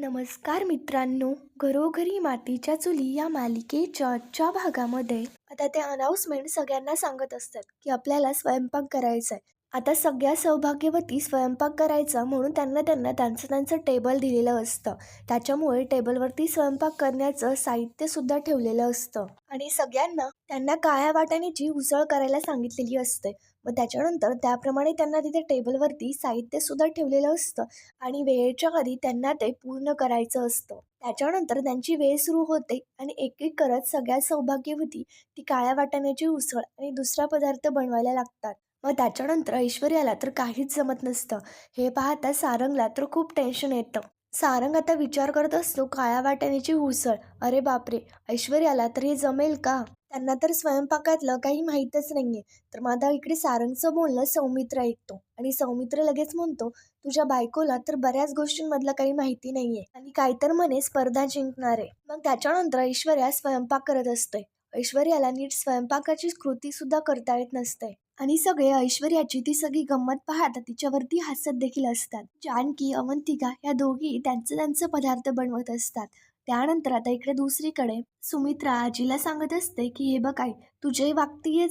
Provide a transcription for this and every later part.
नमस्कार मित्रांनो घरोघरी मातीच्या चुली या मालिकेच्या आजच्या भागामध्ये. आता ते अनाऊन्समेंट सगळ्यांना सांगत असतात की आपल्याला स्वयंपाक करायचा आहे आता सगळ्या सौभाग्यवती स्वयंपाक करायचा म्हणून त्यांना त्यांना त्यांचं त्यांचं टेबल दिलेलं असतं. त्याच्यामुळे टेबलवरती स्वयंपाक करण्याचं साहित्यसुद्धा ठेवलेलं असतं. आणि सगळ्यांना त्यांना काळ्या वाटाण्याची उसळ करायला सांगितलेली असते. मग त्याच्यानंतर त्याप्रमाणे त्यांना तिथे टेबलवरती साहित्यसुद्धा ठेवलेलं असतं आणि वेळेच्या आधी त्यांना ते पूर्ण करायचं असतं. त्याच्यानंतर त्यांची वेळ सुरू होते आणि एक एक करत सगळ्यात सौभाग्यवती ती काळ्या वाटाण्याची उसळ आणि दुसरा पदार्थ बनवायला लागतात. मग त्याच्यानंतर ऐश्वर्याला तर काहीच जमत नसतं. हे पाहता सारंगला तर खूप टेन्शन येतं. सारंग आता विचार करत असतो काळ्या वाटाण्याची उसळ. अरे बापरे ऐश्वर्याला तर हे जमेल का? त्यांना तर स्वयंपाकातलं काही माहीतच नाहीये. तर माझा इकडे सारंगचं बोलणं सौमित्र ऐकतो. आणि सौमित्र लगेच म्हणतो तुझ्या बायकोला तर बऱ्याच गोष्टींमधलं काही माहिती नाहीये. आणि काय तर म्हणे स्पर्धा जिंकणार. आहे मग त्याच्यानंतर ऐश्वर्या स्वयंपाक करत असते ऐश्वर्याला नीट स्वयंपाकाची कृती सुद्धा करता येत नसते. आणि सगळे ऐश्वर्याची ती सगळी गंमत पाहता तिच्यावरती हसत देखील असतात. जानकी अवंतिका या दोघी त्यांचं त्यांचं पदार्थ बनवत असतात. त्यानंतर आता इकडे दुसरीकडे सुमित्रा आजीला सांगत असते की हे बघ आई तू जे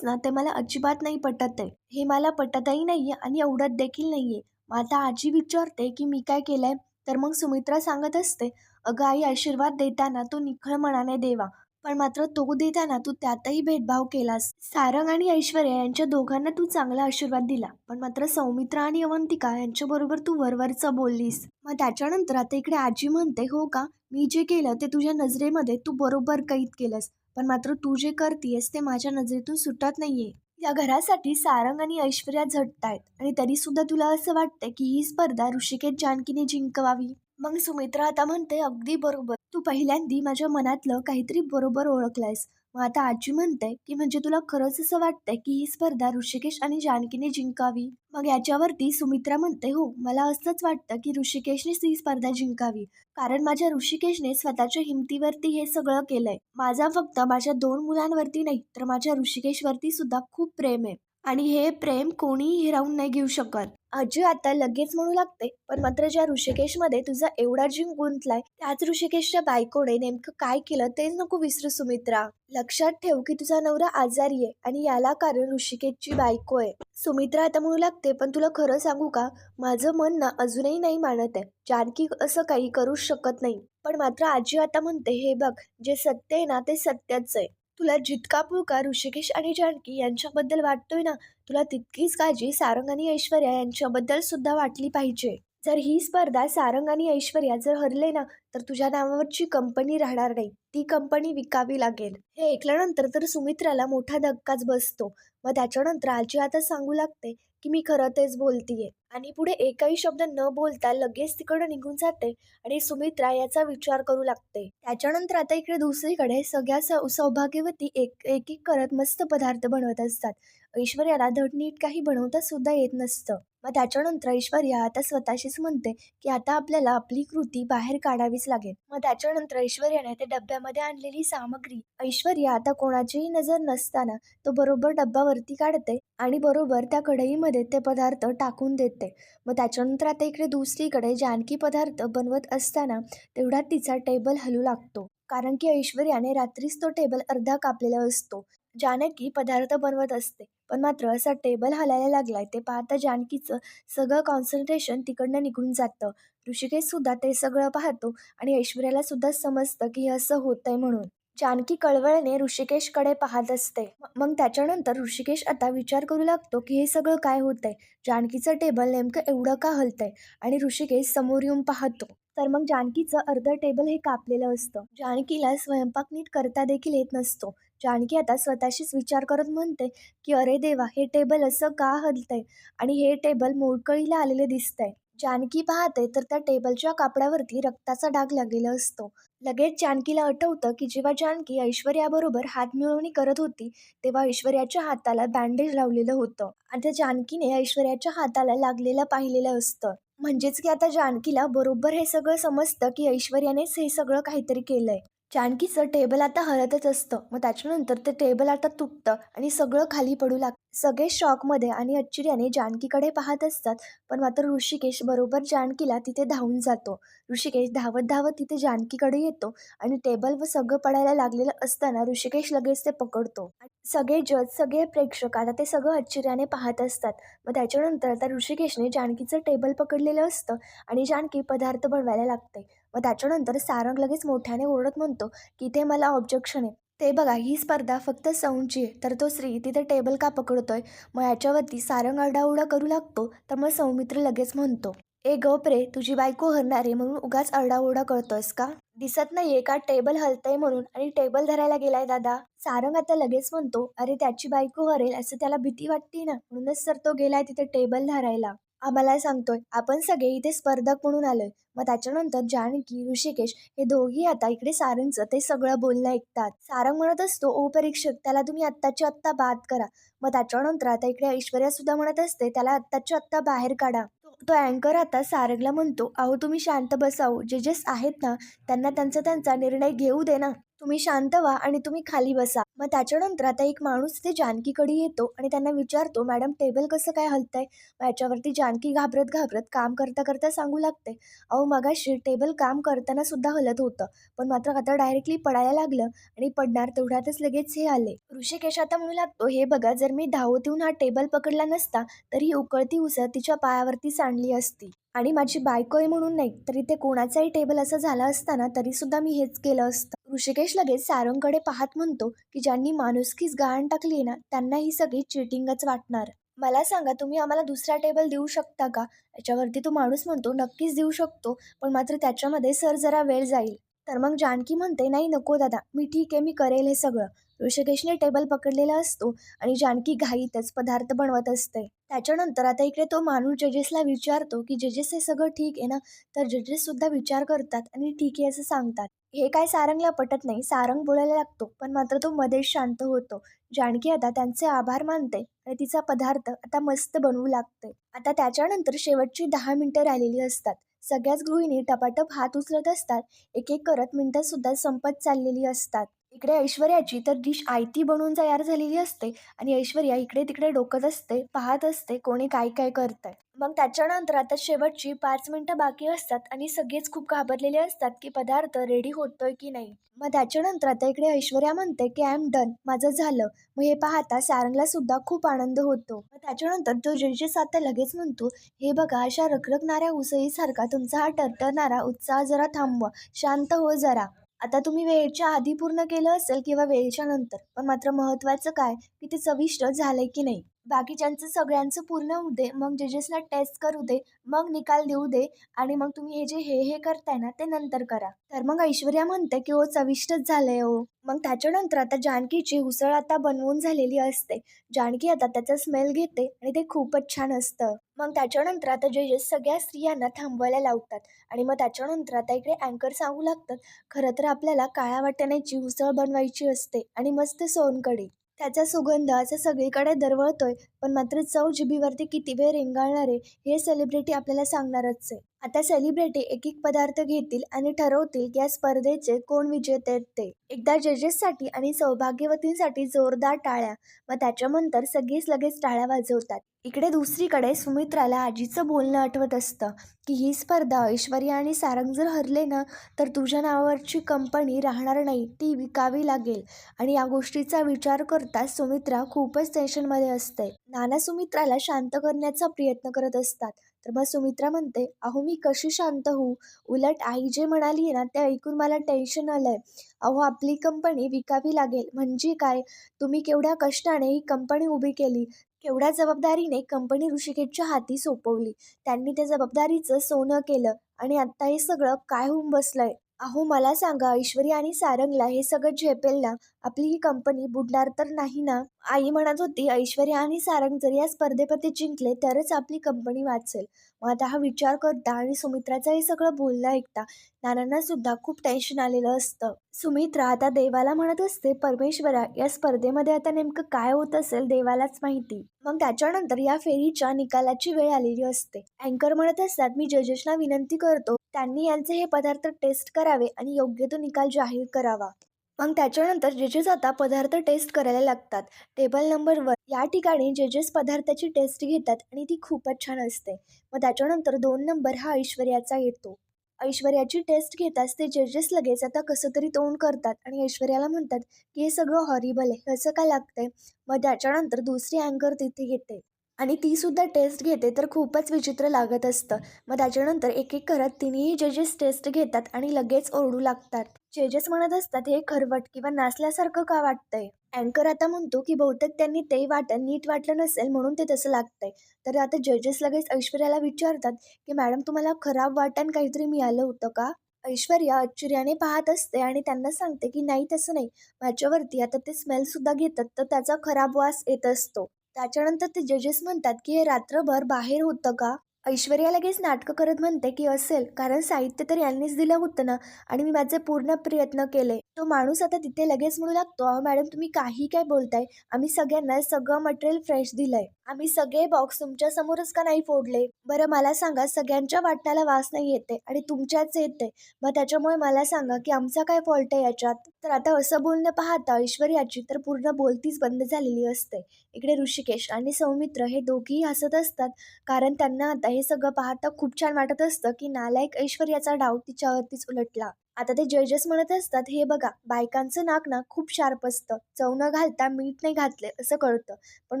ना ते मला अजिबात नाही पटत आहे. हे मला पटतही नाहीये आणि एवढत देखील नाहीये. मग आता आजी विचारते की मी काय केलंय? तर मग सुमित्रा सांगत असते अगं आई आशीर्वाद देताना तू निखळ मनाने देवा. पण मात्र तो देताना तू त्यातही भेदभाव केलास. सारंग आणि ऐश्वर्या यांच्या दोघांना तू चांगला आशीर्वाद दिला. पण मात्र सौमित्रा आणि अवंतिका यांच्याबरोबर तू वरवरचं बोललीस. मग त्याच्यानंतर आता इकडे आजी म्हणते हो का? मी जे केलं ते तुझ्या नजरेमध्ये तू बरोबर कैद केलंस. पण मात्र तू जे करतीयस ते माझ्या नजरेतून सुटत नाहीये. या घरासाठी सारंग आणि ऐश्वर्या झटतायत आणि तरी सुद्धा तुला असं वाटतंय की ही स्पर्धा ऋषिकेत जानकीने जिंकवावी? मग सुमित्रा आता म्हणते अगदी बरोबर. तू पहिल्यांदी माझ्या मनातलं काहीतरी बरोबर ओळखलंयस. मग आता आजी म्हणते की म्हणजे तुला खरंच असं वाटतंय की ही स्पर्धा ऋषिकेश आणि जानकीने जिंकावी? मग याच्यावरती सुमित्रा म्हणते हो मला असंच वाटतं की ऋषिकेशनेच ही स्पर्धा जिंकावी. कारण माझ्या ऋषिकेशने स्वतःच्या हिमतीवरती हे सगळं केलंय. माझा फक्त माझ्या दोन मुलांवरती नाही तर माझ्या ऋषिकेशवरती सुद्धा खूप प्रेम आहे. आणि हे प्रेम कोणीही हिरावून नाही घेऊ शकत. आजी आता लगेच म्हणू लागते पण मात्र ज्या ऋषिकेशमध्ये तुझा एवढा जीव गुंतलाय त्याच ऋषिकेशच्या बायकोने नेमकं काय केलं तेच नको विसरू सुमित्रा. लक्षात ठेव की तुझा नवरा आजारी आहे आणि याला कारण ऋषिकेशची बायको आहे. सुमित्रा आता म्हणू लागते पण तुला खरं सांगू का? माझं मन ना अजूनही नाही मानत आहे. जानकी असं काही करू शकत नाही. पण मात्र आजी आता म्हणते हे बघ जे सत्य आहे ना ते सत्यच आहे. तुला जितका पुळका ऋषिकेश आणि जानकी यांच्याबद्दल वाटतोय ना तुला तितकीच काळजी सारंग आणि ऐश्वर्या यांच्याबद्दल सुद्धा वाटली पाहिजे. जर ही स्पर्धा सारंग आणि ऐश्वर्या जर हरले ना तर तुझ्या नावावरची कंपनी राहणार नाही. ती कंपनी विकावी लागेल. हे ऐकल्यानंतर तर सुमित्राला मोठा धक्काच बसतो. मग त्याच्यानंतर आजी आता सांगू लागते की मी खरं तेच बोलतीये. आणि पुढे एकही शब्द न बोलता लगेच तिकडं निघून जाते आणि सुमित्रा याचा विचार करू लागते. त्याच्यानंतर आता इकडे दुसरीकडे सगळ्या सौभाग्यवती एक एक करत मस्त पदार्थ बनवत असतात. ऐश्वर्याला धडनीट काही बनवता सुद्धा येत नसतं. मग त्याच्यानंतर ऐश्वर्या आता स्वतःशीच म्हणते की आता आपल्याला आपली कृती बाहेर काढावीच लागेल. मग त्याच्यानंतर ऐश्वर्याने ते डब्यामध्ये आणलेली सामग्री ऐश्वर्या आता कोणाचीही नजर नसताना तो बरोबर डब्बावरती काढते आणि बरोबर त्या कढईमध्ये ते पदार्थ टाकून देते. मग त्याच्यानंतर आता इकडे दुसरीकडे जानकी पदार्थ बनवत असताना तेवढा तिचा टेबल हलू लागतो. कारण की ऐश्वर्याने रात्रीच तो टेबल अर्धा कापलेला असतो. जानकी पदार्थ बनवत असते. पण मात्र असा टेबल हलायला लागलाय ते पाहता जानकीचं सगळं कॉन्सन्ट्रेशन तिकडनं निघून जातं. ऋषिकेश सुद्धा ते सगळं पाहतो आणि ऐश्वर्याला सुद्धा समजतं की हे असं होतंय म्हणून. जानकी कळवळने ऋषिकेशकडे पाहत असते. मग त्याच्यानंतर ऋषिकेश आता विचार करू लागतो की हे सगळं काय होतंय? जानकीचं टेबल नेमकं एवढं का हलतंय? आणि ऋषिकेश समोर येऊन पाहतो. तर मग जानकीचं अर्ध टेबल हे कापलेलं असतं. जानकीला स्वयंपाक नीट करता देखील येत नसतो. जानकी आता स्वतःशीच विचार करत म्हणते की अरे देवा हे टेबल असं का हलतंय? आणि हे टेबल मोडकळीला आलेले दिसतंय. जानकी पाहते तर त्या टेबलच्या कापडावरती रक्ताचा डाग लागलेला असतो. लगेच जानकीला आठवतं की जेव्हा जानकी ऐश्वर्याबरोबर हात मिळवणी करत होती तेव्हा ऐश्वर्याच्या हाताला बँडेज लावलेलं होतं. आणि त्या जानकीने ऐश्वर्याच्या हाताला लागलेलं पाहिलेलं असतं. म्हणजेच की आता जानकीला बरोबर हे सगळं समजतं की ऐश्वर्यानेच हे सगळं काहीतरी केलंय. जानकीचं टेबल आता हलतच असतं. मग त्याच्यानंतर ते टेबल आता तुटतं आणि सगळं खाली पडू लागतं सगळे शॉकमध्ये आणि आश्चर्याने जानकीकडे पाहत असतात. पण मात्र ऋषिकेश बरोबर जानकीला तिथे धावून जातो. ऋषिकेश धावत धावत तिथे जानकीकडे येतो आणि टेबल व सगळं पडायला लागलेलं असताना ऋषिकेश लगेच ते पकडतो. सगळे जज सगळे प्रेक्षक आता ते सगळं आश्चर्याने पाहत असतात. मग त्याच्यानंतर आता ऋषिकेशने जानकीचं टेबल पकडलेलं असतं आणि जानकी पदार्थ बनवायला लागते. मग त्याच्यानंतर सारंग लगेच मोठ्याने ओरडत म्हणतो की ते मला ऑब्जेक्शन आहे. ते बघा ही स्पर्धा फक्त सौंची आहे तर तो स्त्री तिथे टेबल का पकडतोय? मग याच्यावरती सारंग आरडाओरडा करू लागतो तर मग सौमित्र लगेच म्हणतो ए गप्रे रे तुझी बायको हरणार आहे म्हणून उगाच आरडाओरडा करतोयस का? दिसत नाहीये का टेबल हलतंय म्हणून आणि टेबल धरायला गेलाय दादा? सारंग आता लगेच म्हणतो अरे त्याची बायको हरेल असं त्याला भीती वाटते ना म्हणूनच तर तो गेलाय तिथे टेबल धरायला. आम्हाला सांगतोय आपण सगळे इथे स्पर्धक म्हणून आलोय. मग त्याच्यानंतर जानकी ऋषिकेश हे दोघी आता इकडे सारंगचं ते सगळं बोलणं ऐकतात. सारंग म्हणत असतो ओ परीक्षक त्याला तुम्ही आत्ताची आत्ता बाद करा. मग त्याच्यानंतर आता इकडे ऐश्वर्या सुद्धा म्हणत असते त्याला आत्ताच्या आत्ता बाहेर काढा. तो अँकर आता सारंगला म्हणतो अहो तुम्ही शांत बसाव. जजेस आहेत ना त्यांना त्यांचा त्यांचा निर्णय घेऊ दे ना. तुम्ही शांत व्हा आणि तुम्ही खाली बसा. मग त्याच्यानंतर आता एक माणूस ते जानकीकडे येतो आणि त्यांना विचारतो मॅडम टेबल कसं काय हलतंय? मग याच्यावरती जानकी घाबरत घाबरत काम करता करता सांगू लागते अहो मगाशी टेबल काम करताना सुद्धा हलत होतं पण मात्र आता डायरेक्टली पडायला लागलं आणि पडणार तेवढ्यातच लगेच हे आले. ऋषिकेश आता म्हणू लागतो हे बघा जर मी धावत येऊन हा टेबल पकडला नसता तर ही उकळती उसळ तिच्या पायावरती सांडली असती. आणि माझी बायको आहे म्हणून नाही तर इथे कोणाचाही टेबल असं झाला असताना तरीसुद्धा मी हेच केलं असतं. ऋषिकेश लगेच सारंगकडे पाहत म्हणतो की ज्यांनी माणुसकीच गहाण टाकली ना त्यांना ही सगळी चिटिंगच वाटणार. मला सांगा तुम्ही आम्हाला दुसरा टेबल देऊ शकता का? याच्यावरती तो माणूस म्हणतो नक्कीच देऊ शकतो पण मात्र त्याच्यामध्ये सर जरा वेळ जाईल. तर मग जानकी म्हणते नाही नको दादा मी ठीक आहे मी करेल हे सगळं. ऋषिकेशने टेबल पकडलेला असतो आणि जानकी घाईतच पदार्थ बनवत असते. त्याच्यानंतर आता इकडे तो माणूस जजेसला विचारतो की जजेस हे सगळं ठीक आहे ना? तर जजेस सुद्धा विचार करतात आणि ठीक आहे असं सांगतात. हे काय सारंगला पटत नाही. सारंग बोलायला लागतो पण मात्र तो मध्येच शांत होतो. जानकी आता त्यांचे आभार मानते आणि तिचा पदार्थ आता मस्त बनवू लागते. आता त्याच्यानंतर शेवटची दहा मिनिटं राहिलेली असतात. सगळ्याच गृहिणी टपाटप हात उचलत असतात. एक एक करत मिनिटं सुद्धा संपत चाललेली असतात. इकडे ऐश्वर्याची तर डिश आयती बनवून तयार झालेली असते आणि ऐश्वर्या इकडे तिकडे डोकत असते पाहत असते कोणी काय काय करतंय. मग त्याच्यानंतर आता शेवटची पाच मिनिटं बाकी असतात आणि सगळेच खूप घाबरलेले असतात की पदार्थ रेडी होतोय की नाही. मग त्याच्यानंतर आता इकडे ऐश्वर्या म्हणते की आय एम डन माझं झालं. मग हे पाहता सारंगला सुद्धा खूप आनंद होतो. मग त्याच्यानंतर तो जजेस आता लगेच म्हणतो हे बघा अशा रखरखणाऱ्या उसळीसारखा तुमचा हा टरटरणारा उत्साह जरा थांबवा. शांत हो जरा. आता तुम्ही वेळेच्या आधी पूर्ण केलं असेल किंवा वेळेच्या नंतर पण मात्र महत्त्वाचं काय? की ते चविष्ट झालं आहे की नाही? बाकीच्यांचं सगळ्यांचं पूर्ण होऊ दे. मग जजेसला टेस्ट करू दे. मग निकाल देऊ दे. आणि मग तुम्ही हे जे हे हे करताय ना ते नंतर करा. तर मग ऐश्वर्या म्हणते की हो चविष्टच झालंय हो. मग त्याच्यानंतर आता जानकीची उसळ आता बनवून झालेली असते. जानकी आता त्याचा स्मेल घेते आणि ते खूपच छान असतं. मग त्याच्यानंतर आता जजेस सगळ्या स्त्रियांना थांबवायला लावतात आणि मग त्याच्यानंतर आता इकडे अँकर सांगू लागतात खरं तर आपल्याला काळ्या वाटण्याची उसळ बनवायची असते आणि मस्त सोनकडी त्याचा सुगंध असा सगळीकडे दरवळतोय पण मात्र चव जिभीवरती किती वेळ रेंगाळणार आहे हे सेलिब्रिटी आपल्याला सांगणारच आहे. आता सेलिब्रिटी एक एक पदार्थ घेतील आणि ठरवतील या स्पर्धेचे कोण विजेते आहेत ते एकदा जजेससाठी आणि सौभाग्यवतींसाठी जोरदार टाळ्या मग त्याच्यानंतर सगळीच लगेच टाळ्या वाजवतात. इकडे दुसरीकडे सुमित्राला आजीचं बोलणं आठवत असतं की ही स्पर्धा ऐश्वर्या आणि सारंग जर हरले ना तर तुझ्या नावावरची कंपनी राहणार नाही ती विकावी लागेल. आणि या गोष्टीचा विचार करता सुमित्रा खूपच टेन्शनमध्ये असते. नाना सुमित्राला शांत करण्याचा प्रयत्न करत असतात. तर मग सुमित्रा म्हणते अहो मी कशी शांत होऊ? उलट आई जे म्हणाली ना ते ऐकून मला टेन्शन आलंय. अहो आपली कंपनी विकावी लागेल. म्हणजे काय? तुम्ही केवढ्या कष्टाने ही कंपनी उभी केली. केवढ्या जबाबदारीने कंपनी ऋषिकेशच्या हाती सोपवली. त्यांनी त्या जबाबदारीचं सोनं केलं. आणि आत्ता हे सगळं काय होऊन बसलंय? अहो मला सांगा ऐश्वर्या आणि सारंगला हे सगळं झेपेल ना? आपली ही कंपनी बुडणार तर नाही ना? आई म्हणत होती ऐश्वर्या आणि सारंग जर या स्पर्धेपती जिंकले तरच आपली कंपनी वाचेल. मग आता हा विचार करता आणि सुमित्राचं हे सगळं बोलणं ऐकता नानांना सुद्धा खूप टेन्शन आलेलं असतं. सुमित्रा आता देवाला म्हणत असते परमेश्वरा या स्पर्धेमध्ये आता नेमकं काय होत असेल देवालाच माहिती. मग त्याच्यानंतर या फेरीच्या निकालाची वेळ आलेली असते. अँकर म्हणत असतात मी जजेसना विनंती करतो त्यांनी यांचे हे पदार्थ टेस्ट करावे आणि योग्य तो निकाल जाहीर करावा. मग त्याच्यानंतर जजेस आता पदार्थ टेस्ट करायला लागतात. टेबल नंबर वन या ठिकाणी जजेस पदार्थाची टेस्ट घेतात आणि ती खूपच छान असते. मग त्याच्यानंतर दोन नंबर हा ऐश्वर्याचा येतो. ऐश्वर्याची टेस्ट घेताच ते जजेस लगेच आता कसं तरी तोंड करतात आणि ऐश्वर्याला म्हणतात की हे सगळं हॉरिबल आहे. असं काय लागतंय? मग त्याच्यानंतर दुसरी अँकर तिथे येते. आणि ती सुद्धा टेस्ट घेते तर खूपच विचित्र लागत असतं. मग त्याच्यानंतर एक एक करत तिन्ही जजेस टेस्ट घेतात आणि लगेच ओरडू लागतात. जजेस म्हणत असतात हे खरवट किंवा नाचल्यासारखं का वाटतंय? अँकर आता म्हणतो की बहुतेक त्यांनी ते वाटण नीट वाटलं नसेल म्हणून ते तसं लागतंय. तर आता जजेस लगेच ऐश्वर्याला विचारतात की मॅडम तुम्हाला खराब वाटण काहीतरी मिळालं होतं का? ऐश्वर्या आश्चर्याने पाहत असते आणि त्यांना सांगते की नाही तसं नाही. माझ्यावरती आता ते स्मेलसुद्धा घेतात तर त्याचा खराब वास येत असतो. त्याच्यानंतर ते जजेस म्हणतात की हे रात्रभर बाहेर होतं का? ऐश्वर्या लगेच नाटकं करत म्हणते की असेल कारण साहित्य तर यांनीच दिलं होतं ना आणि मी माझे पूर्ण प्रयत्न केले. तो माणूस आता तिथे लगेच म्हणू लागतो मॅडम तुम्ही काही काय बोलताय? आम्ही सगळ्यांना सगळं मटेरियल फ्रेश दिलंय. आम्ही सगळे बॉक्स तुमच्या समोरच का नाही फोडले? बरं मला सांगा सगळ्यांच्या वाटण्याला वास नाही येते आणि तुमच्याच येते. मग त्याच्यामुळे मला सांगा की आमचा काय फॉल्ट आहे याच्यात? तर आता असं बोलणं पाहता ऐश्वर्याची तर पूर्ण बोलतीच बंद झालेली असते. इकडे ऋषिकेश आणि सौमित्र हे दोघेही हसत असतात. कारण त्यांना आता हे सगळं पाहता खूप छान वाटत असतं की नालायक ऐश्वर्याचा डाव तिच्यावरतीच उलटला. आता ते जजेस म्हणत असतात हे बघा बायकांचं नाक ना खूप शार्प असतं. चव न घालता मीठ नाही घातले असं कळतं. पण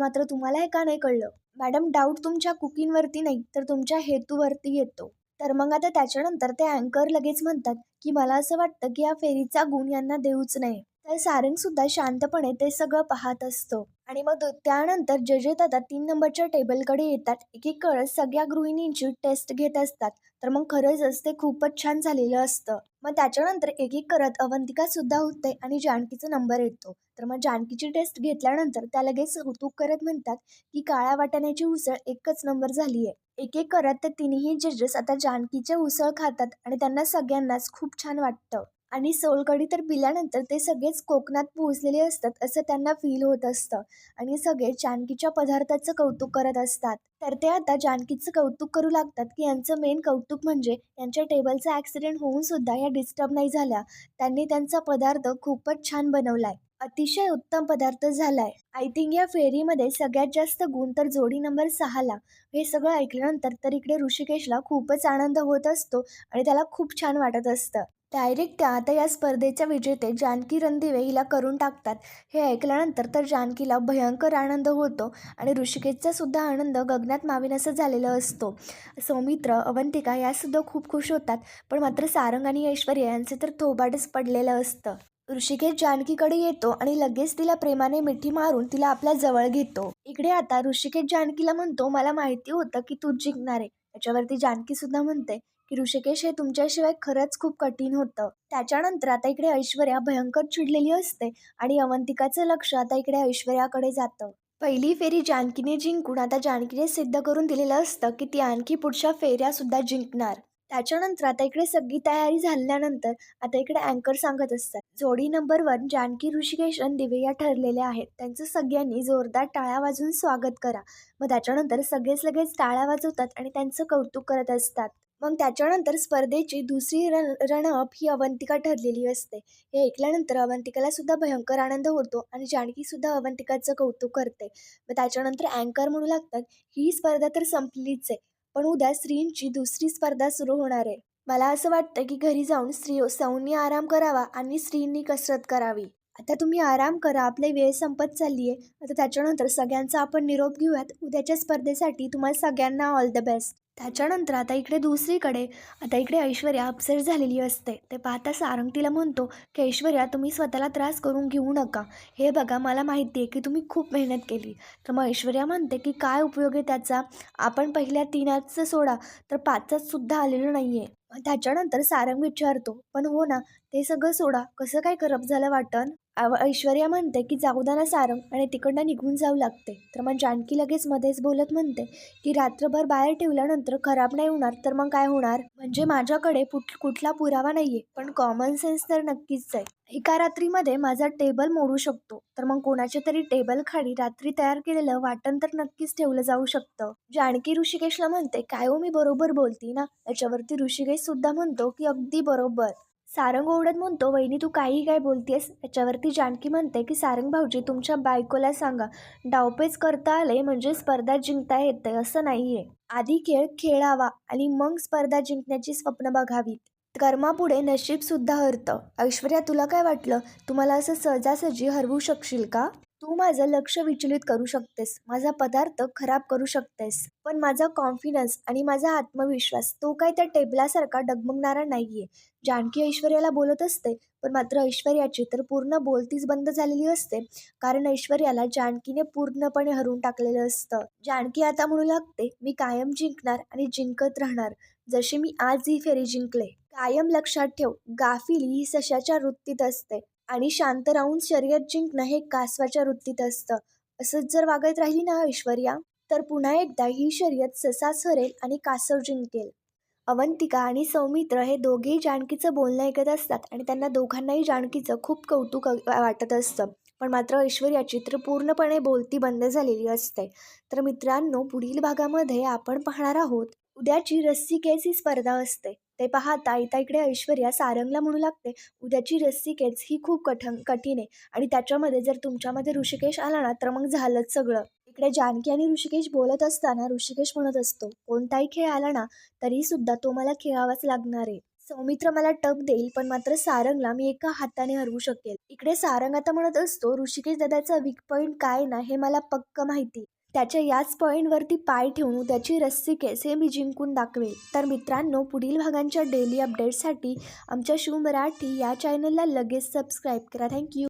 मात्र तुम्हाला हे का नाही कळलं? मॅडम डाऊट तुमच्या कुकिंगवरती नाही तर तुमच्या हेतूवरती येतो. तर मग आता त्याच्यानंतर ते अँकर लगेच म्हणतात की मला असं वाटतं की या फेरीचा गुण यांना देऊच नाही. तर सारंग सुद्धा शांतपणे ते सगळं पाहत असतो. आणि मग त्यानंतर जजेत आता तीन नंबरच्या टेबलकडे येतात. एक एक सगळ्या गृहिणींची टेस्ट घेत असतात. तर मग खरंच ते खूपच छान झालेलं असतं. मग त्याच्यानंतर एक एक करत अवंतिका सुद्धा होते आणि जानकीचा नंबर येतो. तर मग जानकीची टेस्ट घेतल्यानंतर त्या लगेच कौतुक करत म्हणतात की काळ्या वाटाण्याची उसळ एकच नंबर झाली आहे एक एक करत ते तिन्ही जजेस आता जानकीचे उसळ खातात आणि त्यांना सगळ्यांनाच खूप छान वाटतं. आणि सोलकढी तर पिल्यानंतर ते सगळेच कोकणात पोहोचलेले असतात असं त्यांना फील होत असतं. आणि सगळे जानकीच्या पदार्थाचं कौतुक करत असतात. तर ते आता जानकीचं कौतुक करू लागतात की यांचं मेन कौतुक म्हणजे यांच्या टेबलचा ॲक्सिडेंट होऊन सुद्धा या डिस्टर्ब नाही झाल्या. त्यांनी त्यांचा पदार्थ खूपच छान बनवलाय. अतिशय उत्तम पदार्थ झालाय. आय थिंक या फेरीमध्ये सगळ्यात जास्त गुण तर जोडी नंबर सहाला हे सगळं ऐकल्यानंतर तर इकडे ऋषिकेशला खूपच आनंद होत असतो आणि त्याला खूप छान वाटत असतं. डायरेक्ट त्या आता या स्पर्धेच्या विजेते जानकी रणदिवे हिला करून टाकतात. हे ऐकल्यानंतर तर जानकीला भयंकर आनंद होतो आणि ऋषिकेशचा सुद्धा आनंद गगनात मावेनासा झालेला असतो. सौमित्र अवंतिका यासुद्धा खूप खुश होतात पण मात्र सारंग आणि ऐश्वर्या यांचे तर थोबाडच पडलेलं असतं. ऋषिकेश जानकीकडे येतो आणि लगेच तिला प्रेमाने मिठी मारून तिला आपल्या जवळ घेतो. इकडे आता ऋषिकेश जानकीला म्हणतो मला माहिती होतं की तू जिंकणार आहे. त्याच्यावरती जानकी सुद्धा म्हणते ऋषिकेश हे तुमच्याशिवाय खरंच खूप कठीण होतं. त्याच्यानंतर आता इकडे ऐश्वर्या भयंकर चिडलेली असते आणि अवंतिकाचं लक्ष आता इकडे ऐश्वर्याकडे जातं. पहिली फेरी जानकीने जिंकून आता जानकीने सिद्ध करून दिलेलं असतं की ती आणखी पुढच्या फेऱ्या सुद्धा जिंकणार. त्याच्यानंतर आता इकडे सगळी तयारी झाल्यानंतर आता इकडे अँकर सांगत असतात. जोडी नंबर वन जानकी ऋषिकेश दिवे या ठरलेल्या आहेत. त्यांचं सगळ्यांनी जोरदार टाळ्या वाजवून स्वागत करा. मग त्याच्यानंतर सगळेच लगेच टाळ्या वाजवतात आणि त्यांचं कौतुक करत असतात. मग त्याच्यानंतर स्पर्धेची दुसरी रण रणअप ही अवंतिका ठरलेली असते. हे ऐकल्यानंतर अवंतिकाला सुद्धा भयंकर आनंद होतो आणि जानकी सुद्धा अवंतिकाचं कौतुक करते. मग त्याच्यानंतर अँकर म्हणू लागतात ही स्पर्धा तर संपलीच आहे पण उद्या स्त्रींची दुसरी स्पर्धा सुरू होणार आहे. मला असं वाटतं की घरी जाऊन स्त्री सौनी आराम करावा आणि स्त्रींनी कसरत करावी. आता तुम्ही आराम करा आपली वेळ संपत चालली आहे आता त्याच्यानंतर सगळ्यांचा आपण निरोप घेऊयात. उद्याच्या स्पर्धेसाठी तुम्हाला सगळ्यांना ऑल द बेस्ट त्याच्यानंतर आता इकडे दुसरीकडे आता इकडे ऐश्वर्या अपसेट झालेली असते. ते पाहता सारंग तिला म्हणतो की ऐश्वर्या तुम्ही स्वतःला त्रास करून घेऊ नका. हे बघा मला माहिती आहे की तुम्ही खूप मेहनत केली. तर मग ऐश्वर्या म्हणते की काय उपयोग आहे त्याचा? आपण पहिल्या तीनाचं सोडा. तर पाचच सुद्धा आलेलं नाही आहे त्याच्यानंतर सारंग विचारतो पण हो ना ते सगळं सोडा. कसं काय करप झालं वाटण? ऐश्वर्या म्हणते की जाऊ ना सारंग आणि तिकडनं निघून जाऊ लागते. तर मग जानकी लगेच मध्येच बोलत म्हणते की रात्रभर बाहेर ठेवल्यानंतर खराब नाही होणार तर मग काय होणार? म्हणजे माझ्याकडे कुठला पुरावा नाहीये पण कॉमन सेन्स तर नक्कीच आहे. एका रात्रीमध्ये माझा टेबल मोडू शकतो. तर मग कोणाच्या तरी टेबल खाली रात्री तयार केलेलं वाटण तर नक्कीच ठेवलं जाऊ शकतं. जानकी ऋषिकेशला म्हणते काय हो मी बरोबर बोलती ना? याच्यावरती ऋषिकेश सुद्धा म्हणतो की अगदी बरोबर. सारंग ओढत म्हणतो वहिनी तू काही काय बोलतेस याच्यावरती जानकी म्हणते की सारंग भाऊजी तुमच्या बायकोला सांगा डावपेच करता आले म्हणजे स्पर्धा जिंकता येते असं नाही आहे आधी खेळ खेळावा आणि मग स्पर्धा जिंकण्याची स्वप्न बघावीत. कर्मापुढे नशीबसुद्धा हरतं. ऐश्वर्या तुला काय वाटलं? तुम्हाला असं सहजासहजी हरवू शकशील का? तू माझं लक्ष विचलित करू शकतेस. माझा पदार्थ खराब करू शकतेस. पण माझा कॉन्फिडन्स आणि माझा आत्मविश्वास तो काय त्या टेबलासारखा डगमगणारा नाहीये. जानकी ऐश्वर्याला बोलत असते पण मात्र ऐश्वर्याची तर पूर्ण बोलतीच बंद झालेली असते. कारण ऐश्वर्याला जानकीने पूर्णपणे हरून टाकलेलं असतं. जानकी आता म्हणू लागते मी कायम जिंकणार आणि जिंकत राहणार. जशी मी आज ही फेरी जिंकले. कायम लक्षात ठेव गाफिली ही सशाच्या वृत्तीत असते. आणि शांत राहून शर्यत जिंकणं हे कासवाच्या वृत्तीत असतं. असंच जर वागत राहिली ना ऐश्वर्या तर पुन्हा एकदा ही शर्यत ससाच हरेल आणि कासव जिंकेल. अवंतिका आणि सौमित्र हे दोघेही जानकीचं बोलणं ऐकत असतात आणि त्यांना दोघांनाही जानकीचं खूप कौतुक वाटत असतं. पण मात्र ऐश्वर्याची तर पूर्णपणे बोलती बंद झालेली असते. तर मित्रांनो पुढील भागामध्ये आपण पाहणार आहोत उद्याची रस्सी केस ही स्पर्धा असते. ते पाहता इथं इकडे ऐश्वर्या सारंगला म्हणू लागते उद्याची रस्सी केच ही खूप कठण कठीण आहे. आणि त्याच्यामध्ये जर तुमच्यामध्ये ऋषिकेश आला ना तर मग झालंच सगळं. इकडे जानकी आणि ऋषिकेश बोलत असताना ऋषिकेश म्हणत असतो कोणताही खेळ आला ना तरी सुद्धा तो मला खेळावाच लागणार आहे. सौमित्र मला टप देईल पण मात्र सारंगला मी एका हाताने हरवू शकेल. इकडे सारंग आता म्हणत असतो ऋषिकेश दादाचा वीक पॉईंट काय ना हे मला पक्क माहिती. त्याच्या याच पॉईंटवरती पाय ठेवून त्याची रस्सी केस हे मी जिंकून दाखवेल तर मित्रांनो पुढील भागांच्या डेली अपडेटसाठी आमच्या शिव मराठी या चॅनलला लगेच सबस्क्राईब करा. थँक्यू.